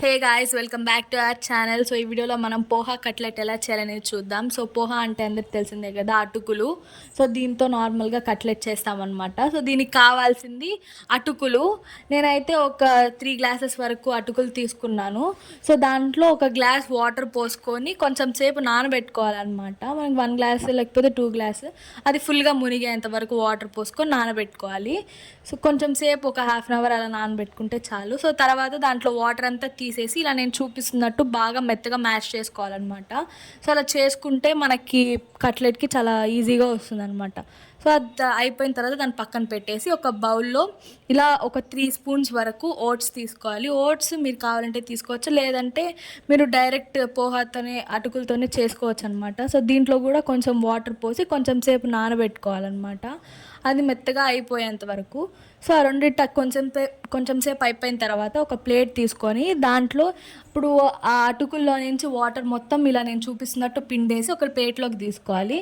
Hey guys welcome back to our channel so ఈ వీడియోలో మనం పోహా కట్లెట్ ఎలా చేయాలనేది చూద్దాం. సో పోహా అంటే అందరికి తెలిసిందే కదా అటుకులు. సో దీంతో నార్మల్గా కట్లెట్ చేస్తామన్నమాట. సో దీనికి కావాల్సింది అటుకులు. నేనైతే ఒక త్రీ గ్లాసెస్ వరకు అటుకులు తీసుకున్నాను. సో దాంట్లో ఒక గ్లాస్ వాటర్ పోసుకొని కొంచెం సేపు నానబెట్టుకోవాలన్నమాట. మనకి వన్ గ్లాస్ లేకపోతే టూ గ్లాస్ అది ఫుల్గా మునిగేంత వరకు వాటర్ పోసుకొని నానబెట్టుకోవాలి. సో కొంచెం సేపు ఒక హాఫ్ అన్ అవర్ అలా నానబెట్టుకుంటే చాలు. సో తర్వాత దాంట్లో వాటర్ అంతా తీసేసి ఇలా నేను చూపిస్తున్నట్టు బాగా మెత్తగా మ్యాష్ చేసుకోవాలన్నమాట. సో అలా చేసుకుంటే మనకి కట్లెట్కి చాలా ఈజీగా వస్తుంది అనమాట సో అది అయిపోయిన తర్వాత దాన్ని పక్కన పెట్టేసి ఒక బౌల్లో ఇలా ఒక త్రీ స్పూన్స్ వరకు ఓట్స్ తీసుకోవాలి. ఓట్స్ మీరు కావాలంటే తీసుకోవచ్చు లేదంటే మీరు డైరెక్ట్ పోహాతోనే అటుకులతోనే చేసుకోవచ్చు అనమాట సో దీంట్లో కూడా కొంచెం వాటర్ పోసి కొంచెం సేపు నానబెట్టుకోవాలన్నమాట. అది మెత్తగా అయిపోయేంత వరకు. సో ఆ రెండిట కొంచెం కొంచెం సేపు అయిపోయిన తర్వాత ఒక ప్లేట్ తీసుకొని దాంట్లో ఇప్పుడు ఆ అటుకుల్లో నుంచి వాటర్ మొత్తం ఇలా నేను చూపిస్తున్నట్టు పిండేసి ఒక ప్లేట్లోకి తీసుకోవాలి.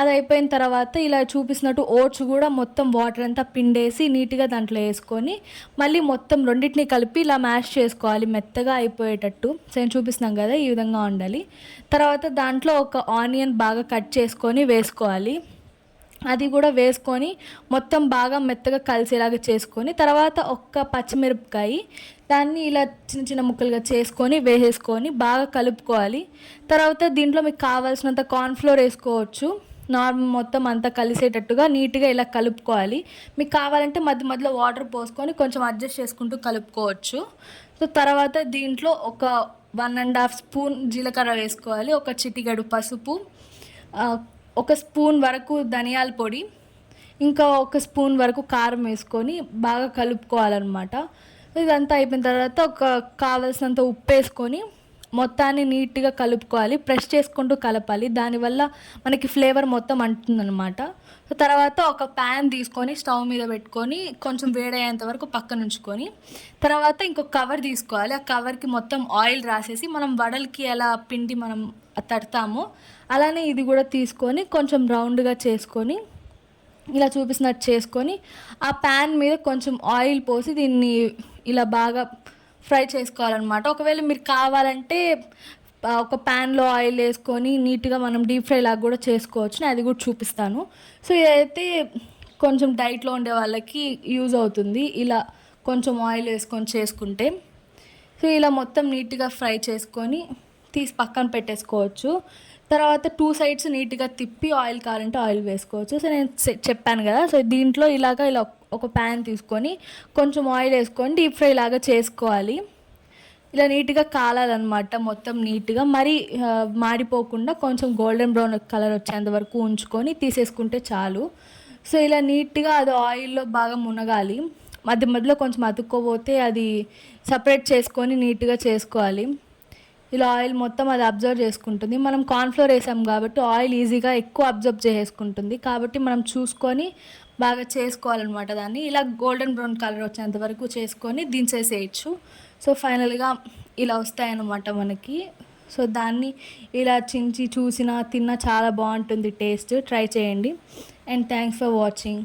అది అయిపోయిన తర్వాత ఇలా చూపిస్తున్నట్టు ఓట్స్ కూడా మొత్తం వాటర్ అంతా పిండేసి నీట్గా దాంట్లో వేసుకొని మళ్ళీ మొత్తం రెండింటిని కలిపి ఇలా మ్యాష్ చేసుకోవాలి మెత్తగా అయిపోయేటట్టు. నేను చూపిస్తున్నాం కదా ఈ విధంగా ఉండాలి. తర్వాత దాంట్లో ఒక ఆనియన్ బాగా కట్ చేసుకొని వేసుకోవాలి. అది కూడా వేసుకొని మొత్తం బాగా మెత్తగా కలిసేలాగా చేసుకొని తర్వాత ఒక్క పచ్చిమిరపకాయ దాన్ని ఇలా చిన్న చిన్న ముక్కలుగా చేసుకొని వేసేసుకొని బాగా కలుపుకోవాలి. తర్వాత దీంట్లో మీకు కావాల్సినంత కార్న్ఫ్లోర్ వేసుకోవచ్చు. నార్మల్ మొత్తం అంతా కలిసేటట్టుగా నీట్గా ఇలా కలుపుకోవాలి. మీకు కావాలంటే మధ్య మధ్యలో వాటర్ పోసుకొని కొంచెం అడ్జస్ట్ చేసుకుంటూ కలుపుకోవచ్చు. సో తర్వాత దీంట్లో ఒక వన్ అండ్ హాఫ్ స్పూన్ జీలకర్ర వేసుకోవాలి. ఒక చిటిగడు పసుపు ఒక స్పూన్ వరకు ధనియాల పొడి ఇంకా ఒక స్పూన్ వరకు కారం వేసుకొని బాగా కలుపుకోవాలన్నమాట. ఇదంతా అయిపోయిన తర్వాత ఒక కావలసినంత ఉప్పు వేసుకొని మొత్తాన్ని నీట్గా కలుపుకోవాలి ప్రెస్ చేసుకుంటూ కలపాలి. దానివల్ల మనకి ఫ్లేవర్ మొత్తం అంటుందన్నమాట. సో తర్వాత ఒక ప్యాన్ తీసుకొని స్టవ్ మీద పెట్టుకొని కొంచెం వేడయ్యేంత వరకు పక్కన ఉంచుకొని తర్వాత ఇంకొక కవర్ తీసుకోవాలి. ఆ కవర్కి మొత్తం ఆయిల్ రాసేసి మనం వడలకి ఎలా పిండి మనం తడతామో అలానే ఇది కూడా తీసుకొని కొంచెం రౌండ్గా చేసుకొని ఇలా చూపిస్తున్నట్టు చేసుకొని ఆ ప్యాన్ మీద కొంచెం ఆయిల్ పోసి దీన్ని ఇలా బాగా ఫ్రై చేసుకోవాలన్నమాట. ఒకవేళ మీరు కావాలంటే ఒక ప్యాన్లో ఆయిల్ వేసుకొని నీట్గా మనం డీప్ ఫ్రై లాగా కూడా చేసుకోవచ్చు నేను అది కూడా చూపిస్తాను. సో ఇదైతే కొంచెం డైట్లో ఉండే వాళ్ళకి యూజ్ అవుతుంది. ఇలా కొంచెం ఆయిల్ వేసుకొని చేసుకుంటే. సో ఇలా మొత్తం నీట్గా ఫ్రై చేసుకొని తీసి పక్కన పెట్టేసుకోవచ్చు. తర్వాత టూ సైడ్స్ నీట్గా తిప్పి ఆయిల్ కావాలంటే ఆయిల్ వేసుకోవచ్చు. సో నేను చెప్పాను కదా. సో దీంట్లో ఇలాగా ఇలా ఒక ప్యాన్ తీసుకొని కొంచెం ఆయిల్ వేసుకొని డీప్ ఫ్రై లాగా చేసుకోవాలి. ఇలా నీట్గా కాలాలన్నమాట మొత్తం నీట్గా. మరి మాడిపోకుండా కొంచెం గోల్డెన్ బ్రౌన్ కలర్ వచ్చేంత వరకు ఉంచుకొని తీసేసుకుంటే చాలు. సో ఇలా నీట్గా అది ఆయిల్లో బాగా మునగాలి. మధ్య మధ్యలో కొంచెం అతుక్కోపోతే అది సపరేట్ చేసుకొని నీట్గా చేసుకోవాలి. ఇలా ఆయిల్ మొత్తం అది అబ్జర్వ్ చేసుకుంటుంది. మనం కార్న్ఫ్లోర్ వేసాం కాబట్టి ఆయిల్ ఈజీగా ఎక్కువ అబ్జర్వ్ చేసుకుంటుంది కాబట్టి మనం చూసుకొని బాగా చేసుకోవాలన్నమాట దాన్ని. ఇలా గోల్డెన్ బ్రౌన్ కలర్ వచ్చేంత వరకు చేసుకొని దించేసేయచ్చు. సో ఫైనల్గా ఇలా వస్తాయన్నమాట మనకి. సో దాన్ని ఇలా చించి చూసినా తిన్నా చాలా బాగుంటుంది టేస్ట్. ట్రై చేయండి. And thanks for watching.